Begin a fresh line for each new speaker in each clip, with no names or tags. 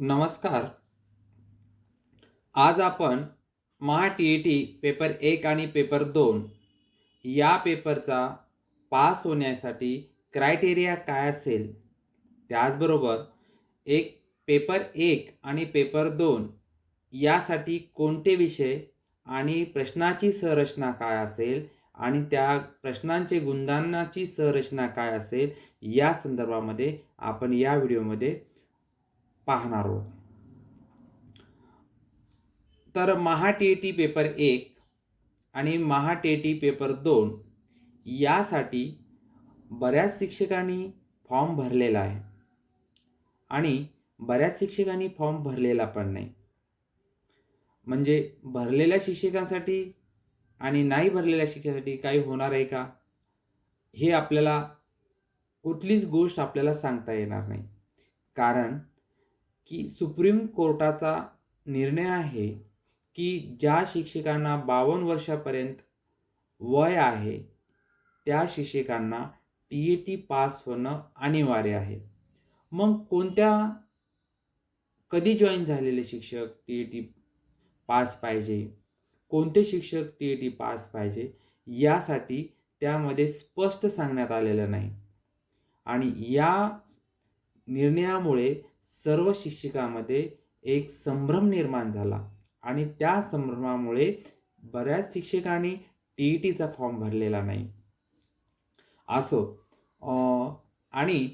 नमस्कार. आज आपण Maha T E T paper एक आणि पेपर दोन या पेपरचा पास होण्यासाठी क्रायटेरिया काय असेल? त्याचबरोबर एक पेपर एक आणि पेपर दोन यासाठी कोणते विषय आणि प्रश्नाची संरचना काय असेल आणि त्या प्रश्नांचे गुणधानाची संरचना काय असेल या संदर्भामध्ये आपण या व्हिडिओमध्ये पाहणार आहोत. तर महा टी टी पेपर एक आणि महा टी टी पेपर दोन यासाठी बऱ्याच शिक्षकांनी फॉर्म भरलेला आहे. आणि बऱ्याच शिक्षकांनी फॉर्म भरलेला पण नाही. म्हणजे भरलेल्या शिक्षकांसाठी आणि नाही भरलेल्या शिक्षकासाठी काही होणार आहे का? हे आपल्याला कुठलीच गोष्ट आपल्याला सांगता येणार नाही. कारण की सुप्रीम कोर्टाचा निर्णय आहे की ज्या शिक्षकांना बावन्न वर्षापर्यंत वय आहे त्या शिक्षकांना टी ए टी पास होणं अनिवार्य आहे. मग कोणत्या कधी जॉईन झालेले शिक्षक टी ए टी पास पाहिजे? कोणते शिक्षक टी ए टी पास पाहिजे? यासाठी त्यामध्ये स्पष्ट सांगण्यात आलेलं नाही. आणि या निर्णयामुळे सर्व शिक्षिकामध्ये एक संभ्रम निर्माण झाला. आणि त्या संभ्रमामुळे बऱ्याच शिक्षकांनी टी ई टीचा फॉर्म भरलेला नाही. असो आणि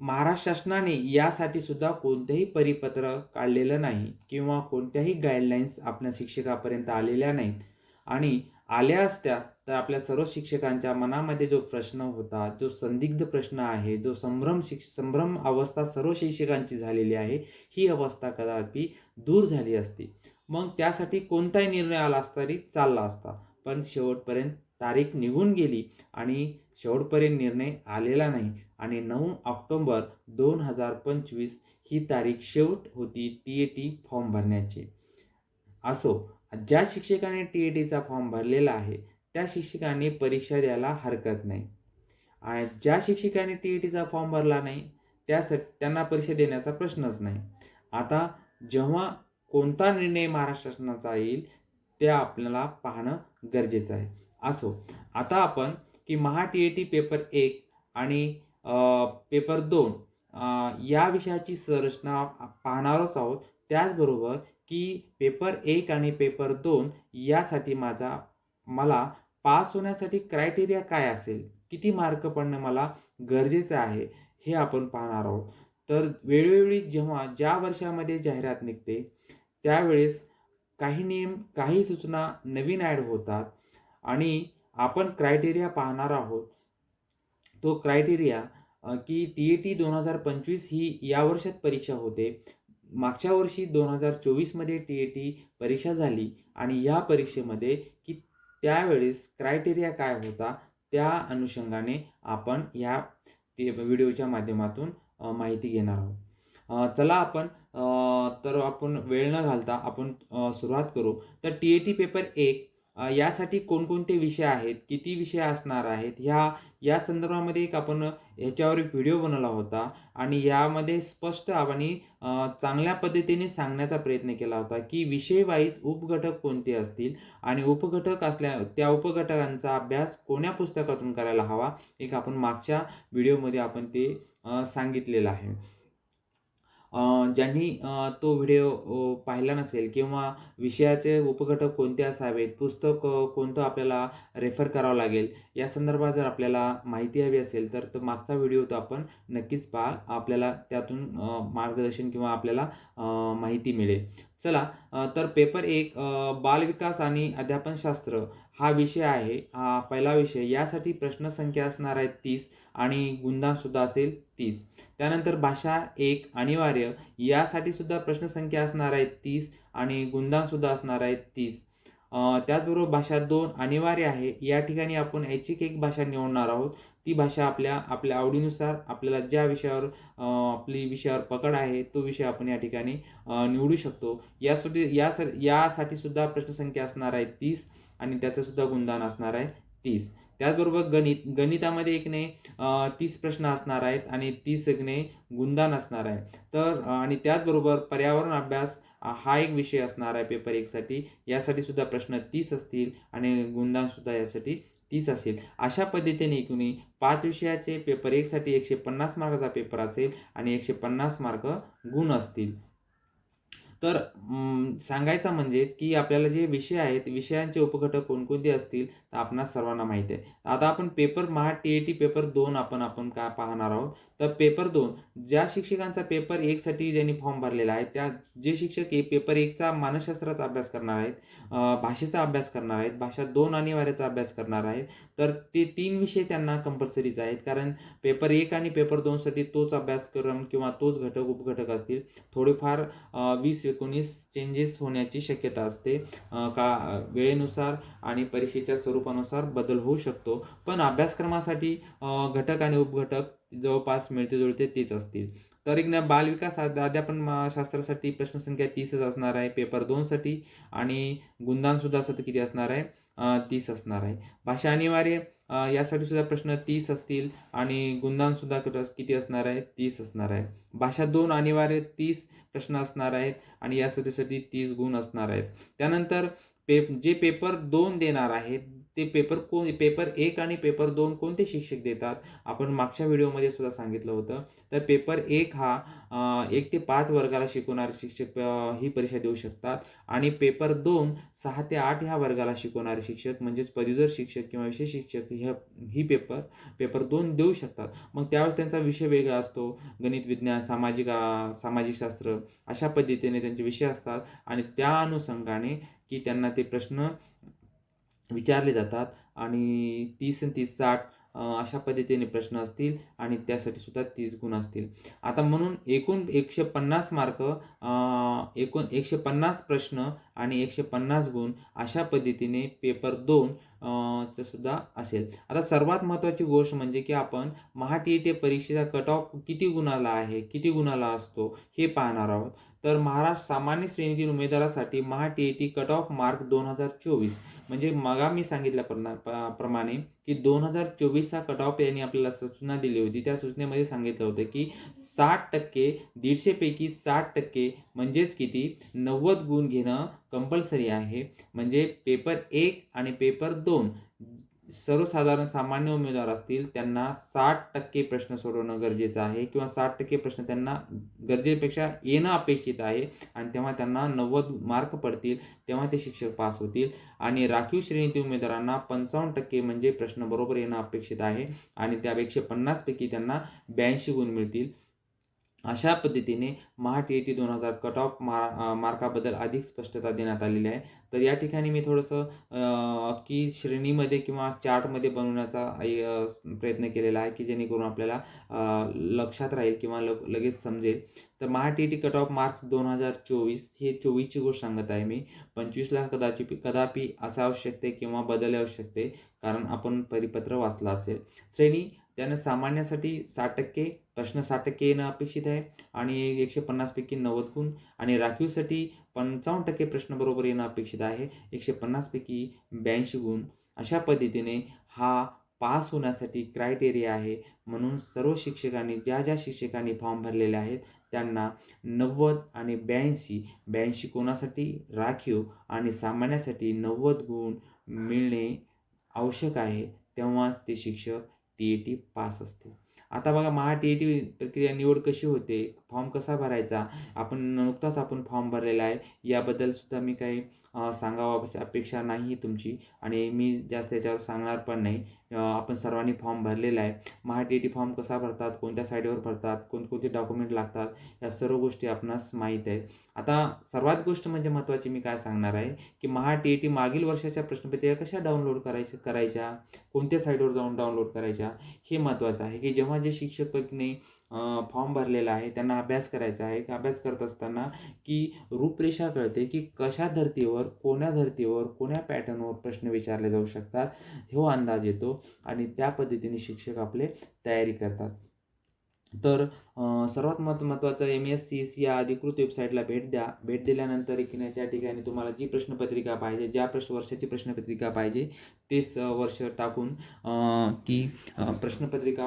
महाराष्ट्र शासनाने यासाठी सुद्धा कोणतेही परिपत्र काढलेलं नाही किंवा कोणत्याही गाईडलाईन्स आपल्या शिक्षकापर्यंत आलेल्या नाहीत. आणि आल्या असत्या तर आपल्या सर्व शिक्षकांच्या मनामध्ये जो प्रश्न होता जो संदिग्ध प्रश्न आहे जो संभ्रम शिक्ष संभ्रम अवस्था सर्व शिक्षकांची झालेली आहे ही अवस्था कदापि दूर झाली असती. मग त्यासाठी कोणताही निर्णय आला असता तरी चालला असता. पण शेवटपर्यंत तारीख निघून गेली आणि शेवटपर्यंत निर्णय आलेला नाही. आणि नऊ ऑक्टोंबर दोन हजार पंचवीस ही तारीख शेवट होती टी ए टी फॉर्म भरण्याची. असो ज्या शिक्षकाने टी ए टीचा फॉर्म भरलेला आहे त्या शिक्षकांनी परीक्षा द्यायला हरकत नाही. आणि ज्या शिक्षकाने टी ई टीचा फॉर्म भरला नाही त्यासाठी त्यांना परीक्षा देण्याचा प्रश्नच नाही. आता जेव्हा कोणता निर्णय महाराष्ट्र शासनाचा येईल ते आपल्याला पाहणं गरजेचं आहे. असो आता आपण की Maha T A T paper एक आणि पेपर दोन या विषयाची संरचना पाहणारच आहोत. त्याचबरोबर की पेपर एक आणि पेपर दोन यासाठी माझा मला पास होण्यासाठी क्रायटेरिया काय असेल? किती मार्क पडणं मला गरजेचं आहे? हे आपण पाहणार आहोत. तर वेळोवेळी जेव्हा ज्या वर्षामध्ये जाहिरात निघते त्यावेळेस काही नियम काही सूचना नवीन ॲड होतात आणि आपण क्रायटेरिया पाहणार आहोत. तो क्रायटेरिया की टी ए टी दोन हजार पंचवीस ही या वर्षात परीक्षा होते. मागच्या वर्षी दोन हजार चोवीसमध्ये टी ए टी परीक्षा झाली आणि या परीक्षेमध्ये की त्यावेळेस क्रायटेरिया काय होता त्या अनुषंगाने आपण ह्या ते व्हिडिओच्या माध्यमातून माहिती घेणार आहोत. चला आपण तर आपण वेळ न घालता आपण सुरुवात करू. तर टी ए टी पेपर एक यासाठी कोणकोणते विषय आहेत किती विषय असणार आहेत ह्या या संदर्भामध्ये एक आपण ह्याच्यावर एक व्हिडिओ बनवला होता आणि यामध्ये स्पष्ट आणि चांगल्या पद्धतीने सांगण्याचा प्रयत्न केला होता की विषय वाईज उपघटक कोणते असतील आणि उपघटक असल्या त्या उपघटकांचा अभ्यास कोण्या पुस्तकातून करायला हवा एक आपण मागच्या व्हिडिओमध्ये आपण ते सांगितलेलं आहे. ज्यांनी तो व्हिडिओ पाहिला नसेल किंवा विषयाचे उपघटक कोणते असावेत पुस्तक कोणतं आपल्याला रेफर करावं लागेल या संदर्भात जर आपल्याला माहिती हवी असेल तर तो मागचा व्हिडिओ तो आपण नक्कीच पहा आपल्याला त्यातून मार्गदर्शन किंवा आपल्याला माहिती मिळेल. चला तर पेपर एक बालविकास आणि अध्यापनशास्त्र हा विषय आहे. हा पहिला विषय. यासाठी प्रश्नसंख्या असणार आहे तीस आणि गुणदानसुद्धा असेल तीस. त्यानंतर भाषा एक अनिवार्य. यासाठी सुद्धा प्रश्नसंख्या असणार आहे तीस आणि गुणदानसुद्धा असणार आहे तीस. त्याचबरोबर भाषा दोन अनिवार्य आहे. या ठिकाणी आपण ऐच्छिक एक भाषा निवडणार आहोत. ती भाषा आपल्या आपल्या आवडीनुसार आपल्याला ज्या विषयावर आपली विषयावर पकड आहे तो विषय आपण या ठिकाणी निवडू शकतो. यासाठी या यासाठी सुद्धा प्रश्नसंख्या असणार आहे तीस आणि त्याचं सुद्धा गुणदान असणार आहे तीस. त्याचबरोबर गणित गणितामध्ये एक नाही तीस प्रश्न असणार आहेत आणि तीस एक नाही गुणदान असणार आहे. तर आणि त्याचबरोबर पर्यावरण अभ्यास हा एक विषय असणार आहे पेपर एकसाठी. यासाठी सुद्धा प्रश्न तीस असतील आणि गुणदानसुद्धा यासाठी तीस असेल. अशा पद्धतीने एकूण पाच विषयाचे पेपर एकसाठी एकशे पन्नास मार्काचा पेपर असेल आणि एकशे पन्नास मार्क गुण असतील. तर सांगायचा सांगायचं की आपल्याला जे विषय आहेत विषयांचे उपघटक कोणकोणते असतील तर आपणास सर्वांना माहिती आहे. आता आपण paper Maha T A T paper दोन आपण आपण का पाहणार आहोत? तर पेपर दोन ज्या शिक्षकांचा पेपर एकसाठी ज्यांनी फॉर्म भरलेला आहे त्या जे शिक्षक हे पेपर एकचा मानसशास्त्राचा अभ्यास करणार आहेत भाषेचा अभ्यास करणार आहेत भाषा दोन अनिवार्याचा अभ्यास करणार आहेत तर ते तीन विषय त्यांना कंपल्सरीच आहेत. कारण पेपर एक आणि पेपर दोनसाठी तोच अभ्यासक्रम किंवा तोच घटक उपघटक असतील. थोडेफार वीस एकोणीस चेंजेस होण्याची शक्यता असते. का वेळेनुसार आणि परीक्षेच्या स्वरूपानुसार बदल होऊ शकतो. पण अभ्यासक्रमासाठी घटक आणि उपघटक जवळपास मिळते जुळते तेच असतील. तर एक बालविकास अध्यापन शास्त्रासाठी प्रश्नसंख्या तीसच असणार आहे. पेपर दोनसाठी आणि गुणदानसुद्धा असं किती असणार आहे? तीस असणार आहे. भाषा अनिवार्य यासाठी सुद्धा प्रश्न तीस असतील आणि गुणदानसुद्धा किती- किती असणार आहे? तीस असणार आहे. भाषा दोन अनिवार्य तीस प्रश्न असणार आहेत आणि यासाठीसाठी तीस गुण असणार आहेत. त्यानंतर पे जे पेपर दोन देणार आहेत ते पेपर कोण पेपर एक आणि पेपर दोन कोणते शिक्षक देतात? आपण मागच्या व्हिडिओमध्ये सुद्धा सांगितलं होतं. तर पेपर एक हा एक ते पाच वर्गाला शिकवणारे शिक्षक ही परीक्षा देऊ शकतात. आणि पेपर दोन सहा ते आठ ह्या वर्गाला शिकवणारे शिक्षक म्हणजेच पदवीधर शिक्षक किंवा विषय शिक्षक ह्या ही पेपर पेपर दोन देऊ शकतात. मग त्यावेळेस त्यांचा विषय वेगळा असतो. गणित विज्ञान सामाजिक सामाजिक शास्त्र अशा पद्धतीने त्यांचे विषय असतात. आणि त्या अनुषंगाने की त्यांना ते प्रश्न विचारले जातात आणि तीस आणि तीस साठ अशा पद्धतीने प्रश्न असतील आणि त्यासाठी सुद्धा तीस गुण असतील. आता म्हणून एकूण एकशे पन्नास मार्क एकूण एकशे पन्नास प्रश्न आणि एकशे पन्नास गुण अशा पद्धतीने पेपर दोन चं सुद्धा असेल. आता सर्वात महत्त्वाची गोष्ट म्हणजे की आपण महाटी टी परीक्षेचा कट ऑफ किती गुणाला आहे किती गुणाला असतो हे पाहणार आहोत. तर महाराष्ट्र सामान्य श्रेणीतील उमेदवारासाठी Maha T E T cut off mark दोन हजार चोवीस. म्हणजे मगा मी सांगितल्याप्रमा प्रमाणे की दोन हजार चोवीसचा कट ऑफ यांनी आपल्याला सूचना दिली होती. त्या सूचनेमध्ये सांगितलं होतं की साठ टक्के दीडशेपैकी साठ टक्के म्हणजेच किती? नव्वद गुण घेणं कंपल्सरी आहे. म्हणजे पेपर एक आणि पेपर दोन. सर्वसाधारण सामान्य उमेदवार असतील त्यांना साठ टक्के प्रश्न सोडवणं गरजेचं आहे किंवा साठ टक्के प्रश्न त्यांना गरजेपेक्षा येणं अपेक्षित आहे आणि तेव्हा त्यांना नव्वद मार्क पडतील तेव्हा ते शिक्षक पास होतील. आणि राखीव श्रेणीतील उमेदवारांना पंचावन्न टक्के म्हणजे प्रश्न बरोबर येणं अपेक्षित आहे आणि त्या एकशे पन्नासपैकी त्यांना ब्याऐंशी गुण मिळतील. अशा पद्धतीने महा टी ई टी दोन हजार कट ऑफ मार मार्काबद्दल अधिक स्पष्टता देण्यात आलेली आहे. तर या ठिकाणी मी थोडंसं की श्रेणीमध्ये किंवा चार्टमध्ये बनवण्याचा प्रयत्न केलेला आहे की जेणेकरून आपल्याला लक्षात राहील किंवा लग लगेच समजेल. तर Maha T E T cut off marks दोन हजार चोवीस हे चोवीसची गोष्ट सांगत आहे मी. पंचवीसला कदाचित कदापि असा आवश्यकते शकते किंवा बदल आवश्यकते शकते कारण आपण परिपत्र वाचलं असेल. श्रेणी त्यानं सामान्यासाठी साठ टक्के प्रश्न साठ टक्के येणं अपेक्षित आहे आणि एकशे पन्नासपैकी नव्वद गुण आणि राखीवसाठी पंचावन्न टक्के प्रश्न बरोबर येणं अपेक्षित आहे. एकशे पन्नासपैकी ब्याऐंशी गुण. अशा पद्धतीने हा पास होण्यासाठी क्रायटेरिया आहे. म्हणून सर्व शिक्षकांनी ज्या ज्या शिक्षकांनी फॉर्म भरलेले आहेत त्यांना नव्वद आणि ब्याऐंशी ब्याऐंशी कोणासाठी? राखीव आणि सामान्यासाठी नव्वद गुण मिळणे आवश्यक आहे. तेव्हाच ते शिक्षक टी ए टी पास असते. आता बघा महा टी ए टी प्रक्रिया निवड कशी होते? फॉर्म कसा भरायचा? आपण नुकताच आपण फॉर्म भरलेला आहे. याबद्दल सुद्धा मी काही सांगावं अशी अपेक्षा नाही तुमची. आणि मी जास्त याच्यावर सांगणार पण नाही. आपण सर्वांनी फॉर्म भरलेला आहे. महा टी फॉर्म कसा भरतात कोणत्या साईडवर भरतात कोणकोणते डॉक्युमेंट लागतात या सर्व गोष्टी आपणास माहीत आहे आता सर्वात गोष्ट म्हणजे महत्त्वाची मी काय सांगणार आहे की महा टी मागील वर्षाच्या प्रश्नपत्रिका कशा डाउनलोड करायच्या करायच्या? कोणत्या साईटवर जाऊन डाउनलोड करायच्या? हे महत्त्वाचं आहे की जेव्हा जे शिक्षक नाही फॉर्म भरलेला आहे. त्यांना अभ्यास करायचा आहे. अभ्यास करत असताना की रूपरेषा कळते की कशा धर्तीवर कोण्या धर्तीवर कोण्या पॅटर्नवर प्रश्न विचारले जाऊ शकतात हो अंदाज येतो आणि त्या पद्धतीने शिक्षक आपले तयारी करतात. तर सर्वात महत् महत्त्वाचं एम एस सी सी या अधिकृत वेबसाईटला भेट द्या. भेट दिल्यानंतर की नाही त्या ठिकाणी तुम्हाला जी प्रश्नपत्रिका पाहिजे ज्या प्रश्न वर्षाची प्रश्नपत्रिका पाहिजे तेच वर्ष टाकून की प्रश्नपत्रिका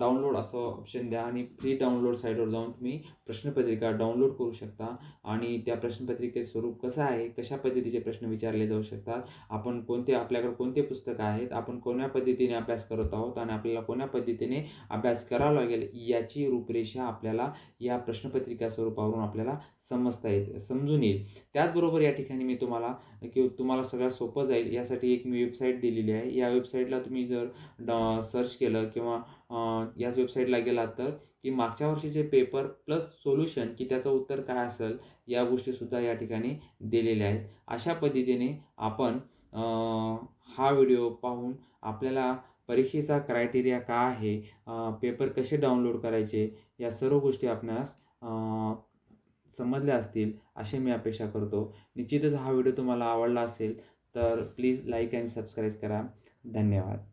डाउनलोड असं ऑप्शन द्या आणि फ्री डाउनलोड साईटवर जाऊन तुम्ही प्रश्नपत्रिका डाउनलोड करू शकता. आणि त्या प्रश्नपत्रिकेचं स्वरूप कसं आहे कशा पद्धतीचे प्रश्न विचारले जाऊ शकतात आपण कोणते आपल्याकडे कोणते पुस्तकं आहेत आपण कोण्या पद्धतीने अभ्यास करत आहोत आणि आपल्याला कोण्या पद्धतीने अभ्यास करावा लागेल याची रूपरेषा आपल्याला या प्रश्नपत्रिका स्वरूपावरून आपल्याला समजता येईल समजून येईल. त्याचबरोबर या ठिकाणी मी तुम्हाला की तुम्हाला सगळ्यात सोपं जाईल यासाठी एक मी वेबसाईट दिलेली आहे. या वेबसाईटला तुम्ही जर ड सर्च केलं किंवा याच वेबसाईटला गेलात तर की मागच्या वर्षीचे पेपर प्लस सोल्युशन की त्याचं उत्तर काय असेल या गोष्टीसुद्धा या ठिकाणी दिलेल्या आहेत. अशा पद्धतीने आपण हा व्हिडिओ पाहून आपल्याला परीक्षेचा क्रायटेरिया काय आहे? पेपर कसे डाउनलोड करायचे? या सर्व गोष्टी आपणास समजल्या असतील अशी मी अपेक्षा करतो. निश्चितच हा व्हिडिओ तुम्हाला आवडला असेल तर प्लीज लाईक अँड सबस्क्राईब करा. धन्यवाद.